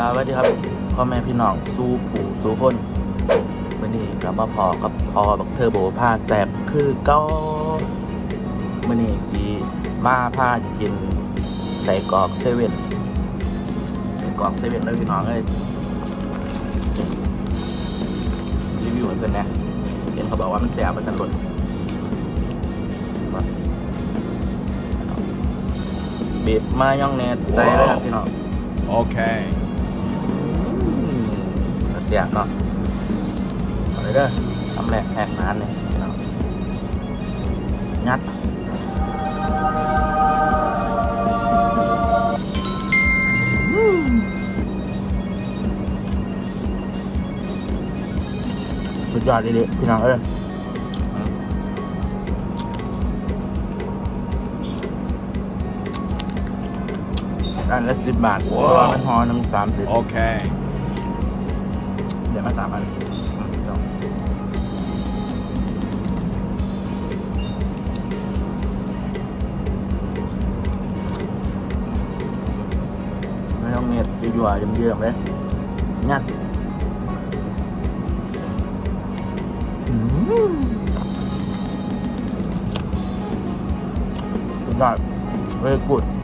สวัสดีครับพ่อแม่พี่น้องสู้ผู้สู้คนวันนี้กลับมาพอกับพอบักเทอร์โบผ้าแสบคือเก้าวันนี้สีมาผ้ากินใส่กรอกเซเว่นใส่กรอกเซเว่นแล้วพี่น้องเอ้ยรีวิวให้เพื่อนนะเห็นเขาบอกว่ามันแสบมันจะหล่นบีบมายองเนสใส่เลยครับพี่น้อง Okay. เสียเนาะเอาเลยเด้อทำแหลกแหกน้ำเนี่ยพี่น้องงัดสุดยอดดีๆพี่น้องเอ้ยอันละสิบบาทเพราะว่ามันหอหนึ่งสามสิบ Okay. เดี๋ยวมาสามอันอืมลองไม่ต้องเม็ดยั่วๆเยิ้มๆเลยงัดอืมสุดยอดเฮ้ยกุด